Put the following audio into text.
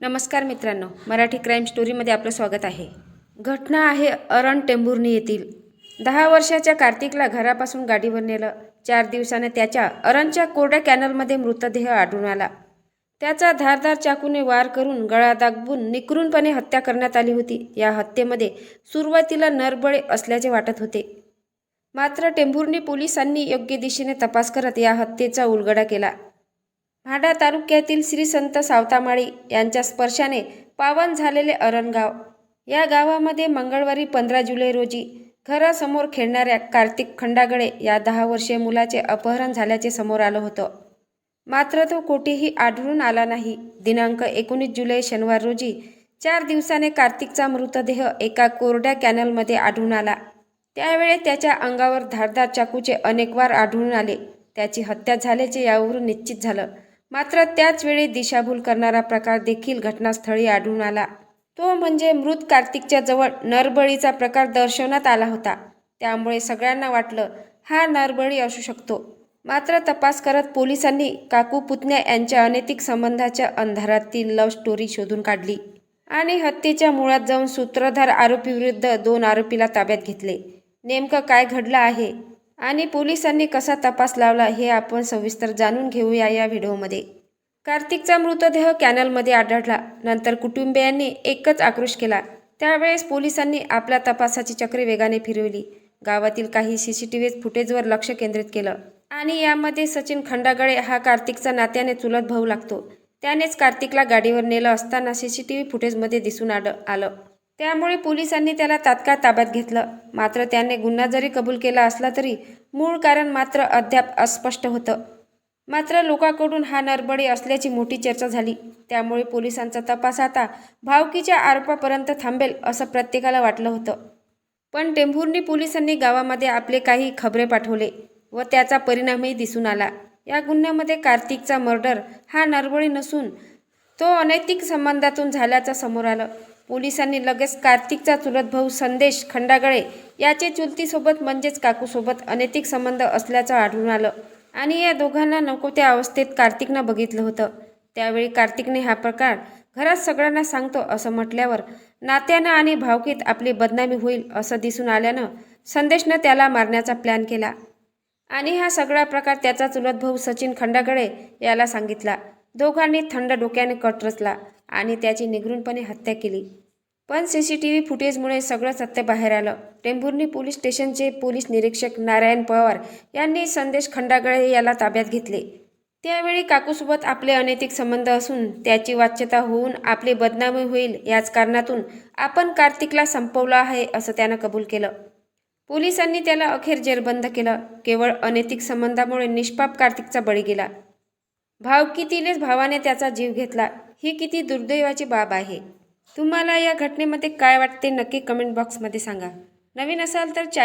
नमस्कार मित्रांनो मराठी क्राईम स्टोरीमध्ये आपलं स्वागत आहे. घटना आहे अरण टेंभुर्णी येथील. दहा वर्षाच्या कार्तिकला घरापासून गाडीवर नेलं चार दिवसाने त्याच्या अरणच्या कोरड्या कॅनलमध्ये मृतदेह आढळून आला. त्याचा धारदार चाकूने वार करून गळा दागबून निकरूनपणे हत्या करण्यात आली होती. या हत्येमध्ये सुरुवातीला नरबळे असल्याचे वाटत होते. मात्र टेंभुर्णी पोलिसांनी योग्य दिशेने तपास करत या हत्येचा उलगडा केला. म्हाडा तालुक्यातील श्री संत सावतामाळी यांच्या स्पर्शाने पावन झालेले अरणगाव. या गावामध्ये मंगळवारी पंधरा जुलै रोजी घरासमोर खेळणाऱ्या कार्तिक खंडागळे या दहा वर्षीय मुलाचे अपहरण झाल्याचे समोर आलं होतं. मात्र तो कोठेही आढळून आला नाही. दिनांक एकोणीस जुलै शनिवार रोजी चार दिवसाने कार्तिकचा मृतदेह एका कोरड्या कॅनलमध्ये आढळून आला. त्यावेळी त्याच्या अंगावर धारदार चाकूचे अनेक वार आढळून आले. त्याची हत्या झाल्याचे यावरून निश्चित झालं. मात्र त्याचवेळी दिशाभूल करणारा प्रकार देखील घटनास्थळी आढळून आला. तो म्हणजे मृत कार्तिकच्या जवळ नरबळीचा प्रकार दर्शवण्यात आला होता. त्यामुळे सगळ्यांना वाटलं हा नरबळी असू शकतो. मात्र तपास करत पोलिसांनी काकू पुतण्या यांच्या अनैतिक संबंधाच्या अंधारातील लव्ह स्टोरी शोधून काढली आणि हत्येच्या मुळात जाऊन सूत्रधार आरोपीविरुद्ध दोन आरोपीला ताब्यात घेतले. नेमकं काय घडलं आहे? आणि पोलिसांनी कसा तपास लावला हे आपण सविस्तर जाणून घेऊया या व्हिडिओमध्ये. कार्तिकचा मृतदेह कॅनलमध्ये आढळला. नंतर कुटुंबियांनी एकच आक्रोश केला. त्यावेळेस पोलिसांनी आपल्या तपासाची चक्रे वेगाने फिरवली. गावातील काही सी सी टी व्ही फुटेजवर लक्ष केंद्रित केलं. आणि यामध्ये सचिन खंडागळे हा कार्तिकचा नात्याने चुलत भाऊ लागतो. त्यानेच कार्तिकला गाडीवर नेलं असताना सी सी टी व्ही फुटेजमध्ये दिसून आलं आलं. त्यामुळे पोलिसांनी त्याला तात्काळ ताब्यात घेतलं. मात्र त्याने गुन्हा जरी कबूल केला असला तरी मूळ कारण मात्र अद्याप अस्पष्ट होतं. मात्र लोकांकडून हा नरबळी असल्याची मोठी चर्चा झाली. त्यामुळे पोलिसांचा तपास आता भावकीच्या आरोपापर्यंत थांबेल असं प्रत्येकाला वाटलं होतं. पण टेंभुर्णी पोलिसांनी गावामध्ये आपले काही खबरे पाठवले व त्याचा परिणामही दिसून आला. या गुन्ह्यामध्ये कार्तिकचा मर्डर हा नरबळी नसून तो अनैतिक संबंधातून झाल्याचं समोर आलं. पोलिसांनी लगेच कार्तिकचा चुलत भाऊ संदेश खंडागळे याचे चुलतीसोबत म्हणजेच काकूसोबत अनैतिक संबंध असल्याचं आढळून आलं. आणि या दोघांना नको त्या अवस्थेत कार्तिकनं बघितलं होतं. त्यावेळी कार्तिकने हा प्रकार घरात सगळ्यांना सांगतो असं म्हटल्यावर नात्यानं आणि भावकीत आपली बदनामी होईल असं दिसून आल्यानं संदेशनं त्याला मारण्याचा प्लॅन केला. आणि हा सगळा प्रकार त्याचा चुलत भाऊ सचिन खंडागळे याला सांगितला. दोघांनी थंड डोक्याने कट रचला आणि त्याची निगरूनपणे हत्या केली. पण सी सी टी व्ही फुटेजमुळे सगळं सत्य बाहेर आलं. टेंभुर्णी पोलीस स्टेशनचे पोलीस निरीक्षक नारायण पवार यांनी संदेश खंडागळे याला ताब्यात घेतले. त्यावेळी काकूसोबत आपले अनैतिक संबंध असून त्याची वाच्यता होऊन आपली बदनामी होईल याच कारणातून आपण कार्तिकला संपवलं आहे असं त्यानं कबूल केलं. पोलिसांनी त्याला अखेर जेरबंद केलं. केवळ अनैतिक संबंधामुळे निष्पाप कार्तिकचा बळी गेला. भावकीतीलेच भावाने त्याचा जीव घेतला. ही किती दुर्दैवाची बाब आहे. तुम्हाला या घटनेमध्ये काय वाटते नक्की कमेंट बॉक्समध्ये सांगा. नवीन असाल तर चॅ